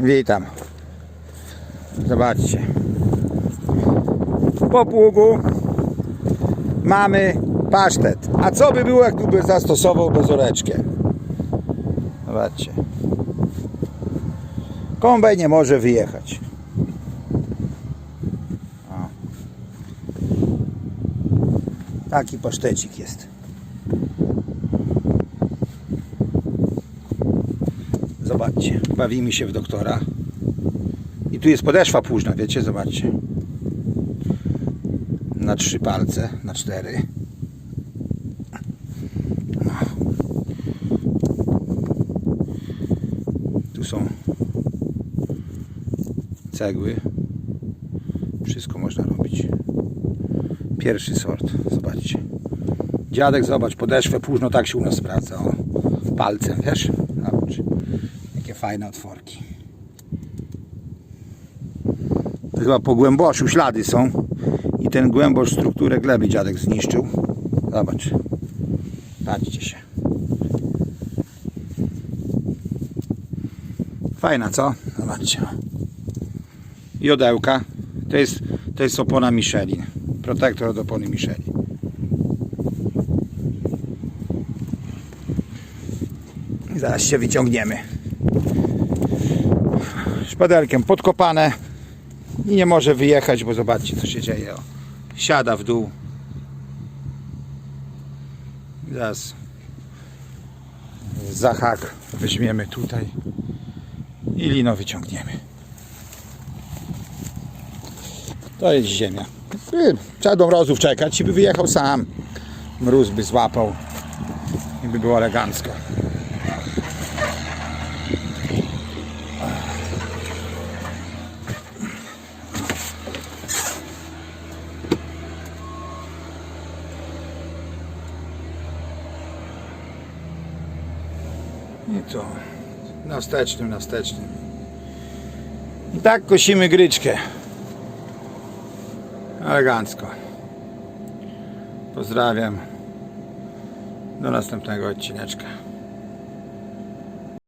Witam. Zobaczcie. Po pługu mamy pasztet. A co by było, jakby zastosował bezoreczkę? Zobaczcie. Kombaj nie może wyjechać. O. Taki pasztecik jest. Zobaczcie, bawimy się w doktora. I tu jest podeszwa późna, wiecie, zobaczcie. Na trzy palce, na cztery. Tu są cegły. Wszystko można robić. Pierwszy sort, zobaczcie. Dziadek, zobacz, podeszwę późno tak się u nas sprawdza. O, palcem, wiesz? Zobacz. Fajne otworki. To Chyba po głęboszu ślady są. I ten głębosz strukturę gleby dziadek zniszczył. Zobacz. Patrzcie się. Fajna, co? Zobaczcie. Jodełka. To jest, to jest opona Michelin. Protektor od opony Michelin. Zaraz się wyciągniemy. Szpadelkiem podkopane i nie może wyjechać, bo zobaczcie co się dzieje. O. Siada w dół. Zaraz za hak weźmiemy tutaj i lino wyciągniemy. To jest ziemia. Y, Trzeba do mrozów czekać i by wyjechał sam. Mróz by złapał i by było elegancko. I to na wstecznym, wstecznym. I tak kosimy gryczkę. Elegancko. Pozdrawiam. Do następnego odcineczka.